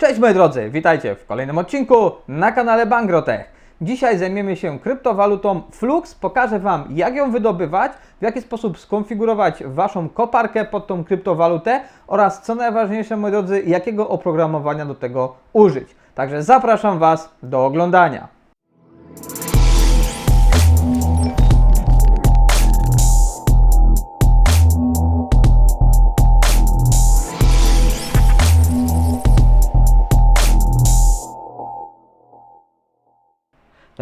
Cześć moi drodzy, witajcie w kolejnym odcinku na kanale Bangrotech. Dzisiaj zajmiemy się kryptowalutą Flux. Pokażę Wam, jak ją wydobywać, w jaki sposób skonfigurować Waszą koparkę pod tą kryptowalutę oraz, co najważniejsze moi drodzy, jakiego oprogramowania do tego użyć. Także zapraszam Was do oglądania.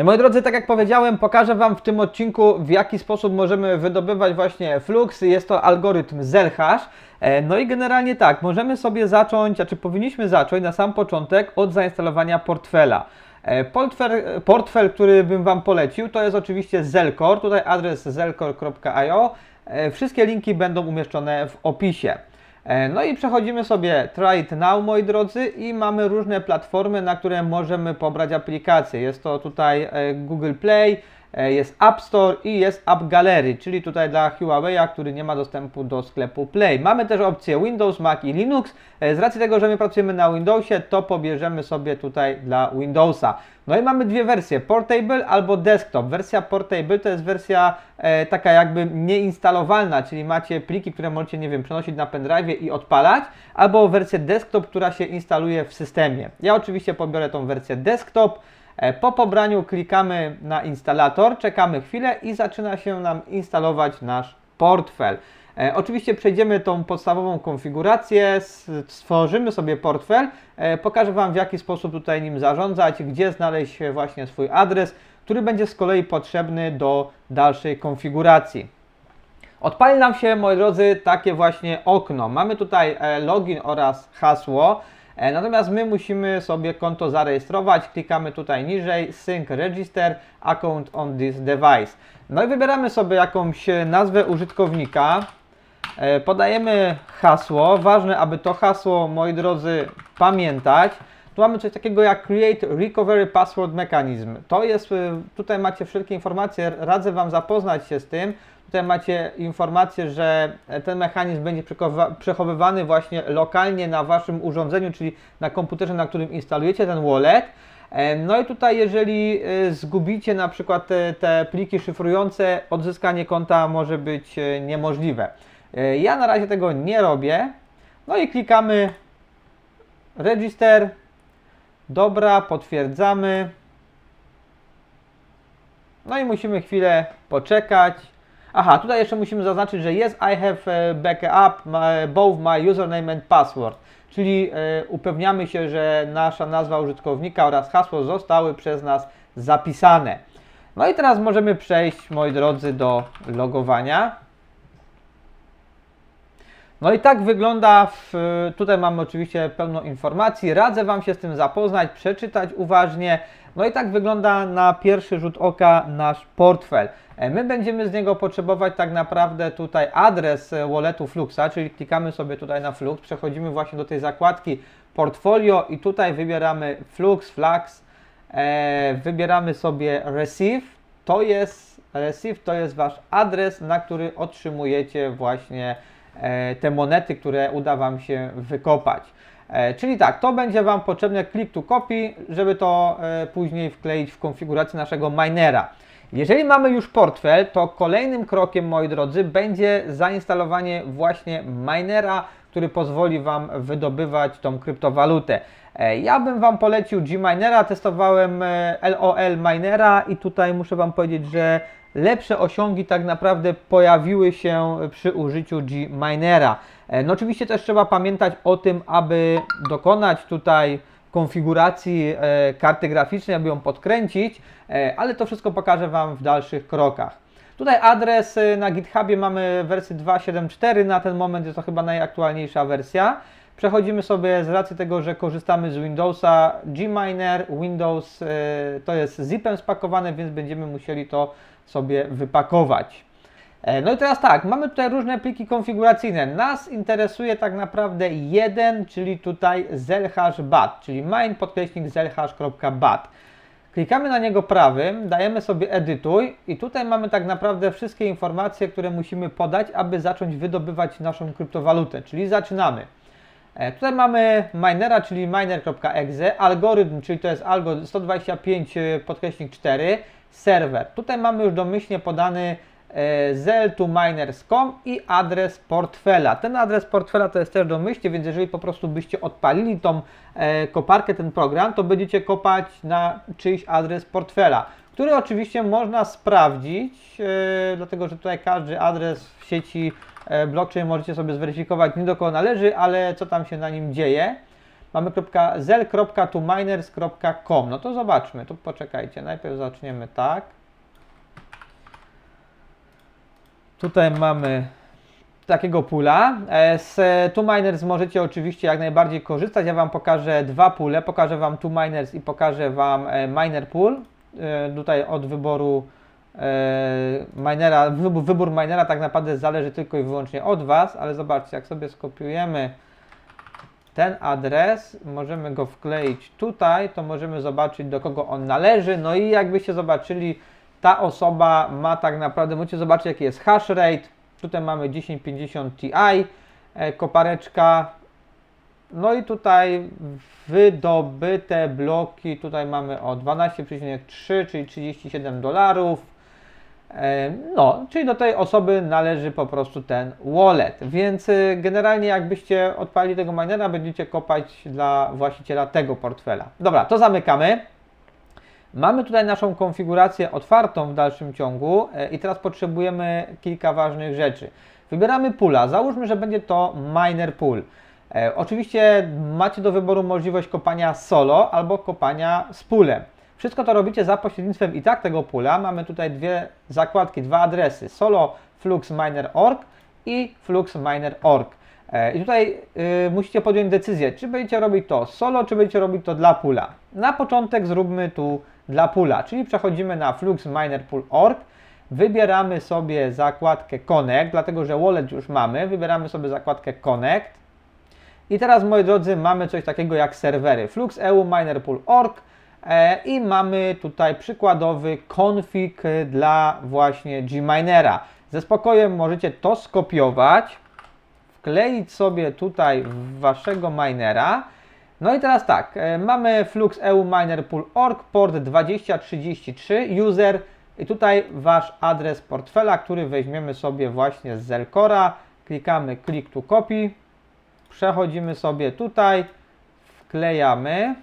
I moi drodzy, tak jak powiedziałem, pokażę Wam w tym odcinku, w jaki sposób możemy wydobywać właśnie flux. Jest to algorytm Zelhash. E, No i generalnie tak, możemy sobie zacząć, znaczy powinniśmy zacząć na sam początek od zainstalowania portfela. E, Portfel, portfel, który bym Wam polecił, to jest oczywiście Zelcore. Tutaj adres zelcore.io. E, Wszystkie linki będą umieszczone w opisie. E, No i przechodzimy sobie Try It Now, moi drodzy, i mamy różne platformy, na które możemy pobrać aplikacje. Jest to tutaj e, Google Play, jest App Store i jest App Gallery, czyli tutaj dla Huawei'a, który nie ma dostępu do sklepu Play. Mamy też opcje Windows, Mac i Linux. E, Z racji tego, że my pracujemy na Windowsie, to pobierzemy sobie tutaj dla Windowsa. No i mamy dwie wersje, Portable albo Desktop. Wersja Portable to jest wersja e, taka jakby nieinstalowalna, czyli macie pliki, które możecie, nie wiem, przenosić na pendrive i odpalać, albo wersję Desktop, która się instaluje w systemie. Ja oczywiście pobiorę tą wersję Desktop. E, Po pobraniu klikamy na instalator, czekamy chwilę i zaczyna się nam instalować nasz portfel. E, oczywiście przejdziemy tą podstawową konfigurację, stworzymy sobie portfel, e, pokażę Wam w jaki sposób tutaj nim zarządzać, gdzie znaleźć właśnie swój adres, który będzie z kolei potrzebny do dalszej konfiguracji. Odpali nam się, moi drodzy, takie właśnie okno. Mamy tutaj login oraz hasło. E, Natomiast my musimy sobie konto zarejestrować. Klikamy tutaj niżej Sync Register Account on this device. No i wybieramy sobie jakąś nazwę użytkownika. E, Podajemy hasło. Ważne, aby to hasło, moi drodzy, pamiętać. Tu mamy coś takiego jak Create Recovery Password Mechanism. To jest, y, tutaj macie wszelkie informacje, radzę Wam zapoznać się z tym. Tutaj macie informację, że ten mechanizm będzie przechowywany właśnie lokalnie na Waszym urządzeniu, czyli na komputerze, na którym instalujecie ten wallet. E, No i tutaj, jeżeli y, zgubicie na przykład te, te pliki szyfrujące, odzyskanie konta może być e, niemożliwe. E, Ja na razie tego nie robię. No i klikamy Register. Dobra, potwierdzamy. No i musimy chwilę poczekać. Aha, tutaj jeszcze musimy zaznaczyć, że yes, I have e, backup both my username and password. Czyli e, upewniamy się, że nasza nazwa użytkownika oraz hasło zostały przez nas zapisane. No i teraz możemy przejść, moi drodzy, do logowania. No i tak wygląda, w, tutaj mamy oczywiście pełno informacji, radzę Wam się z tym zapoznać, przeczytać uważnie. No i tak wygląda na pierwszy rzut oka nasz portfel. E, My będziemy z niego potrzebować tak naprawdę tutaj adres e, walletu Fluxa, czyli klikamy sobie tutaj na Flux, przechodzimy właśnie do tej zakładki portfolio i tutaj wybieramy Flux, Flux, e, wybieramy sobie Receive, to jest Receive, to jest Wasz adres, na który otrzymujecie właśnie te monety, które uda Wam się wykopać. E, Czyli tak, to będzie Wam potrzebne click to copy, żeby to e, później wkleić w konfigurację naszego minera. Jeżeli mamy już portfel, to kolejnym krokiem, moi drodzy, będzie zainstalowanie właśnie minera, który pozwoli Wam wydobywać tą kryptowalutę. E, Ja bym Wam polecił Gminera, testowałem e, LOL Minera i tutaj muszę Wam powiedzieć, że lepsze osiągi tak naprawdę pojawiły się przy użyciu Gminera. E, No oczywiście też trzeba pamiętać o tym, aby dokonać tutaj konfiguracji e, karty graficznej, aby ją podkręcić, e, ale to wszystko pokażę Wam w dalszych krokach. Tutaj adres e, na GitHubie mamy wersję 2.7.4, na ten moment jest to chyba najaktualniejsza wersja. Przechodzimy sobie z racji tego, że korzystamy z Windowsa, Gminer, Windows e, to jest zipem spakowane, więc będziemy musieli to sobie wypakować. E, No i teraz tak, mamy tutaj różne pliki konfiguracyjne. Nas interesuje tak naprawdę jeden, czyli tutaj zelhash.bat, czyli main podkreśnik zelhash.bat. Klikamy na niego prawym, dajemy sobie edytuj i tutaj mamy tak naprawdę wszystkie informacje, które musimy podać, aby zacząć wydobywać naszą kryptowalutę. Czyli zaczynamy. E, Tutaj mamy minera, czyli miner.exe, algorytm, czyli to jest algo 125 e, podkreśnik 4, serwer. Tutaj mamy już domyślnie podany zel2miners.com i adres portfela. Ten adres portfela to jest też domyślnie, więc jeżeli po prostu byście odpalili tą e, koparkę, ten program, to będziecie kopać na czyjś adres portfela, który oczywiście można sprawdzić, e, dlatego że tutaj każdy adres w sieci e, blockchain możecie sobie zweryfikować nie do kogo należy, ale co tam się na nim dzieje. Mamy zel.tominers.com. No to zobaczmy, tu poczekajcie. Najpierw zaczniemy tak. Tutaj mamy takiego pula. E, Z TwoMiners możecie oczywiście jak najbardziej korzystać. Ja Wam pokażę dwa pule. Pokażę Wam TwoMiners i pokażę Wam e, Miner Pool. E, Tutaj od wyboru minera, wybór minera tak naprawdę zależy tylko i wyłącznie od Was, ale zobaczcie, jak sobie skopiujemy ten adres, możemy go wkleić tutaj, to możemy zobaczyć do kogo on należy. No i jakbyście zobaczyli, ta osoba ma tak naprawdę, możecie zobaczyć jaki jest hash rate. Tutaj mamy 1050 Ti, e, kopareczka. No i tutaj wydobyte bloki, tutaj mamy o 12,3, czyli 37 dolarów. E, No, czyli do tej osoby należy po prostu ten wallet. Więc y, generalnie jakbyście odpalili tego minera, będziecie kopać dla właściciela tego portfela. Dobra, to zamykamy. Mamy tutaj naszą konfigurację otwartą w dalszym ciągu e, i teraz potrzebujemy kilka ważnych rzeczy. Wybieramy pula. Załóżmy, że będzie to miner pool. E, oczywiście macie do wyboru możliwość kopania solo albo kopania z poolem. Wszystko to robicie za pośrednictwem i tak tego pula. Mamy tutaj dwie zakładki, dwa adresy: solo fluxminer.org i fluxminer.org. E, I tutaj y, musicie podjąć decyzję, czy będziecie robić to solo, czy będziecie robić to dla pula. Na początek zróbmy tu dla pula, czyli przechodzimy na fluxminer.org, wybieramy sobie zakładkę Connect, dlatego że wallet już mamy, wybieramy sobie zakładkę Connect. I teraz, moi drodzy, mamy coś takiego jak serwery FluxEU, Miner.org e, i mamy tutaj przykładowy config dla właśnie Gminera. Ze spokojem możecie to skopiować, wkleić sobie tutaj w waszego minera. No i teraz tak, e, mamy FluxEU Miner.org, port 2033, user i tutaj wasz adres portfela, który weźmiemy sobie właśnie z Zelcora. Klikamy click to copy. Przechodzimy sobie tutaj, wklejamy.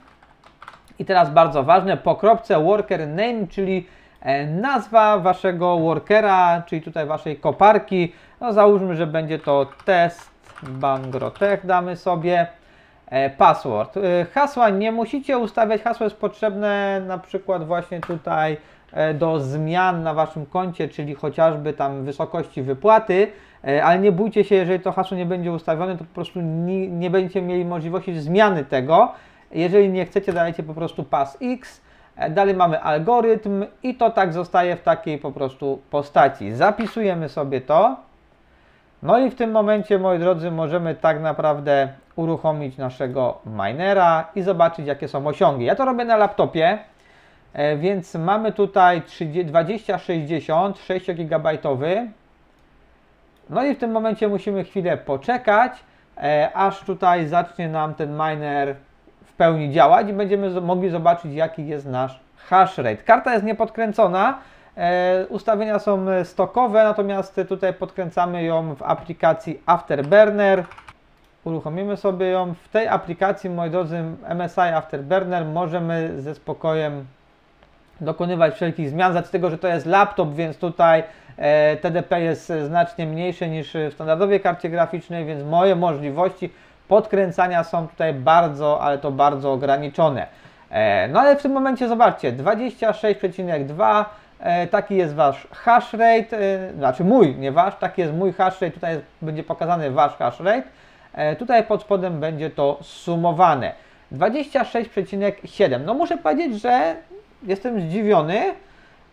I teraz bardzo ważne, po kropce worker name, czyli e, nazwa waszego workera, czyli tutaj waszej koparki. No załóżmy, że będzie to test bangrotech, damy sobie. E, Password. E, Hasła nie musicie ustawiać, hasło jest potrzebne na przykład właśnie tutaj e, do zmian na waszym koncie, czyli chociażby tam wysokości wypłaty, ale nie bójcie się, jeżeli to hasło nie będzie ustawione, to po prostu nie, będziecie mieli możliwości zmiany tego. Jeżeli nie chcecie, dajcie po prostu pas X. Dalej mamy algorytm i to tak zostaje w takiej po prostu postaci. Zapisujemy sobie to. No i w tym momencie, moi drodzy, możemy tak naprawdę uruchomić naszego minera i zobaczyć, jakie są osiągi. Ja to robię na laptopie, e, więc mamy tutaj 30 2060, 6 GB. No i w tym momencie musimy chwilę poczekać, e, aż tutaj zacznie nam ten miner w pełni działać i będziemy mogli zobaczyć, jaki jest nasz hash rate. Karta jest niepodkręcona, ustawienia są e, stokowe, natomiast tutaj podkręcamy ją w aplikacji Afterburner. Uruchomimy sobie ją. W tej aplikacji, moi drodzy, MSI Afterburner możemy ze spokojem dokonywać wszelkich zmian, z tego, że to jest laptop, więc tutaj e, TDP jest e, znacznie mniejsze niż w standardowej karcie graficznej, więc moje możliwości podkręcania są tutaj bardzo, ale to bardzo ograniczone. E, no ale w tym momencie zobaczcie, 26,2 e, taki jest Wasz hash rate, e, znaczy mój, nie Wasz, taki jest mój hash rate, tutaj będzie pokazany Wasz hash rate. E, tutaj pod spodem będzie to sumowane. 26,7. No muszę powiedzieć, że jestem zdziwiony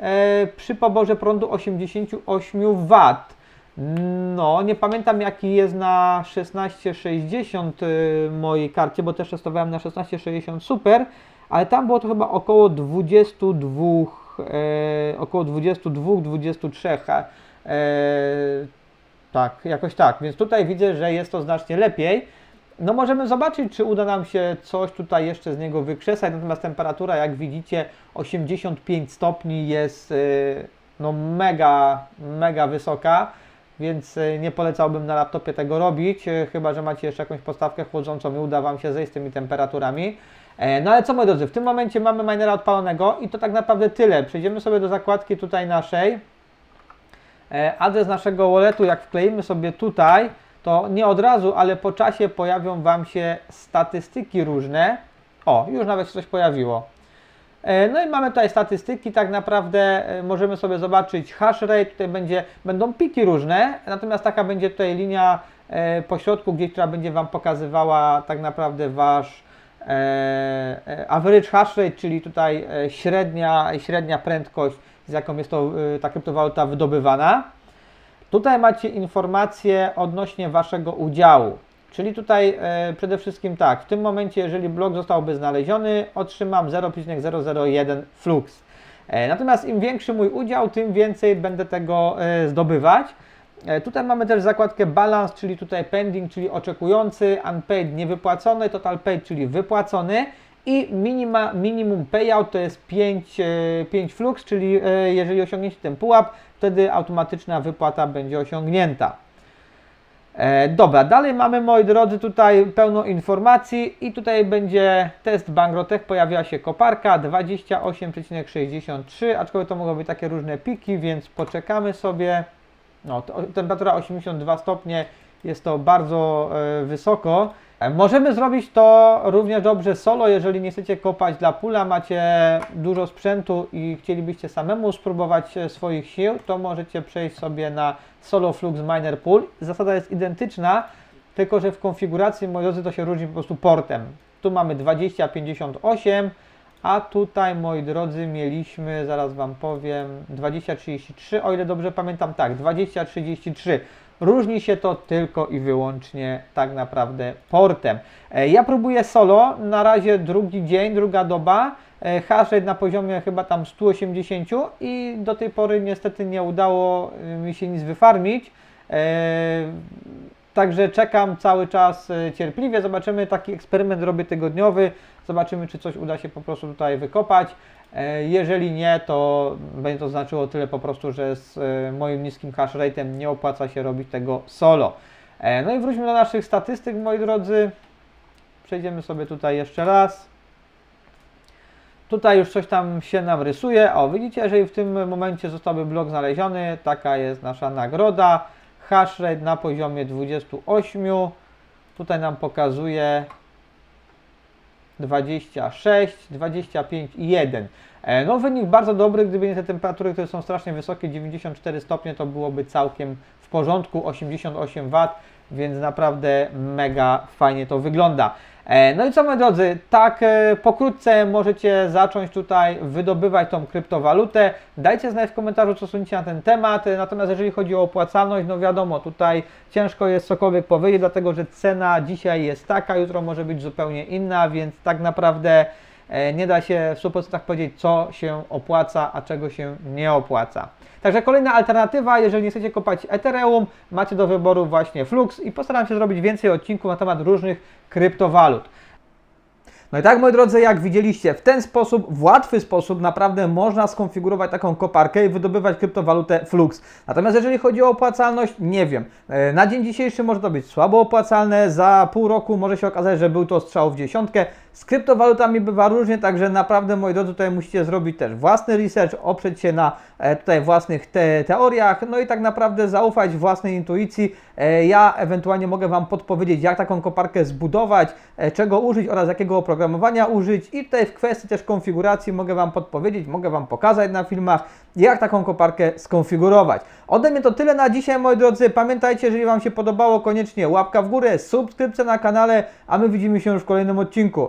e, przy poborze prądu 88 W. No, nie pamiętam jaki jest na 1660 y, mojej karcie, bo też testowałem na 1660 Super, ale tam było to chyba około 22, e, około 22, 23. E, tak, jakoś tak. Więc tutaj widzę, że jest to znacznie lepiej. no możemy zobaczyć, czy uda nam się coś tutaj jeszcze z niego wykrzesać, natomiast temperatura, jak widzicie, 85 stopni jest yy, no mega, mega wysoka, więc yy, nie polecałbym na laptopie tego robić, yy, chyba, że macie jeszcze jakąś podstawkę chłodzącą i uda Wam się zejść z tymi temperaturami. E, No ale co moi drodzy, w tym momencie mamy minera odpalonego i to tak naprawdę tyle. Przejdziemy sobie do zakładki tutaj naszej. E, Adres naszego walletu, jak wkleimy sobie tutaj, to nie od razu, ale po czasie pojawią Wam się statystyki różne. O, już nawet coś pojawiło. E, No i mamy tutaj statystyki, tak naprawdę e, możemy sobie zobaczyć hash rate, tutaj będzie, będą piki różne, natomiast taka będzie tutaj linia e, po środku, gdzieś, która będzie Wam pokazywała tak naprawdę Wasz average hash rate, czyli tutaj średnia, średnia prędkość, z jaką jest to ta kryptowaluta wydobywana. Tutaj macie informacje odnośnie Waszego udziału. Czyli tutaj e, przede wszystkim tak, w tym momencie, jeżeli blok zostałby znaleziony, otrzymam 0,001 flux. E, natomiast im większy mój udział, tym więcej będę tego e, zdobywać. E, Tutaj mamy też zakładkę balance, czyli tutaj pending, czyli oczekujący, unpaid niewypłacony, total paid, czyli wypłacony i minima, minimum payout to jest 5, e, 5 flux, czyli e, jeżeli osiągniecie ten pułap, wtedy automatyczna wypłata będzie osiągnięta. E, dobra, dalej mamy moi drodzy tutaj pełno informacji i tutaj będzie test Bangrotech, pojawiła się koparka 28,63, aczkolwiek to mogą być takie różne piki, więc poczekamy sobie. No, temperatura 82 stopnie, jest to bardzo e, wysoko. E, Możemy zrobić to również dobrze solo, jeżeli nie chcecie kopać dla pula, macie dużo sprzętu i chcielibyście samemu spróbować e, swoich sił, to możecie przejść sobie na Solo Flux Miner Pool. Zasada jest identyczna, tylko że w konfiguracji, moi drodzy, to się różni po prostu portem. Tu mamy 2058, a tutaj, moi drodzy, mieliśmy, zaraz Wam powiem, 2033, o ile dobrze pamiętam, tak, 2033. Różni się to tylko i wyłącznie tak naprawdę portem. E, Ja próbuję solo, na razie drugi dzień, druga doba, e, hash rate na poziomie chyba tam 180 i do tej pory niestety nie udało e, mi się nic wyfarmić. Także czekam cały czas cierpliwie. Zobaczymy, taki eksperyment robię tygodniowy. Zobaczymy, czy coś uda się po prostu tutaj wykopać. E, Jeżeli nie, to będzie to znaczyło tyle po prostu, że z e, moim niskim hash rate'em nie opłaca się robić tego solo. E, No i wróćmy do naszych statystyk, moi drodzy. Przejdziemy sobie tutaj jeszcze raz. Tutaj już coś tam się nam rysuje. O, widzicie, jeżeli w tym momencie zostałby blok znaleziony, taka jest nasza nagroda. Hash rate na poziomie 28. Tutaj nam pokazuje 26, 25 i 1. E, No wynik bardzo dobry, gdyby nie te temperatury, które są strasznie wysokie, 94 stopnie, to byłoby całkiem w porządku, 88 W, więc naprawdę mega fajnie to wygląda. E, No i co moi drodzy, tak e, pokrótce możecie zacząć tutaj wydobywać tą kryptowalutę. Dajcie znać w komentarzu, co sądzicie na ten temat. Natomiast jeżeli chodzi o opłacalność, no wiadomo, tutaj ciężko jest cokolwiek powiedzieć, dlatego że cena dzisiaj jest taka, jutro może być zupełnie inna, więc tak naprawdę nie da się w 100% powiedzieć, co się opłaca, a czego się nie opłaca. Także kolejna alternatywa, jeżeli nie chcecie kopać Ethereum, macie do wyboru właśnie Flux i postaram się zrobić więcej odcinków na temat różnych kryptowalut. No i tak, moi drodzy, jak widzieliście, w ten sposób, w łatwy sposób naprawdę można skonfigurować taką koparkę i wydobywać kryptowalutę Flux. Natomiast jeżeli chodzi o opłacalność, nie wiem. E, Na dzień dzisiejszy może to być słabo opłacalne, za pół roku może się okazać, że był to strzał w dziesiątkę. Z kryptowalutami bywa różnie, także naprawdę, moi drodzy, tutaj musicie zrobić też własny research, oprzeć się na e, tutaj własnych te teoriach, no i tak naprawdę zaufać własnej intuicji. E, Ja ewentualnie mogę Wam podpowiedzieć, jak taką koparkę zbudować, e, czego użyć oraz jakiego oprogramowania użyć i tutaj w kwestii też konfiguracji mogę Wam podpowiedzieć, mogę Wam pokazać na filmach, jak taką koparkę skonfigurować. Ode mnie to tyle na dzisiaj, moi drodzy. Pamiętajcie, jeżeli Wam się podobało, koniecznie łapka w górę, subskrypcja na kanale, a my widzimy się już w kolejnym odcinku.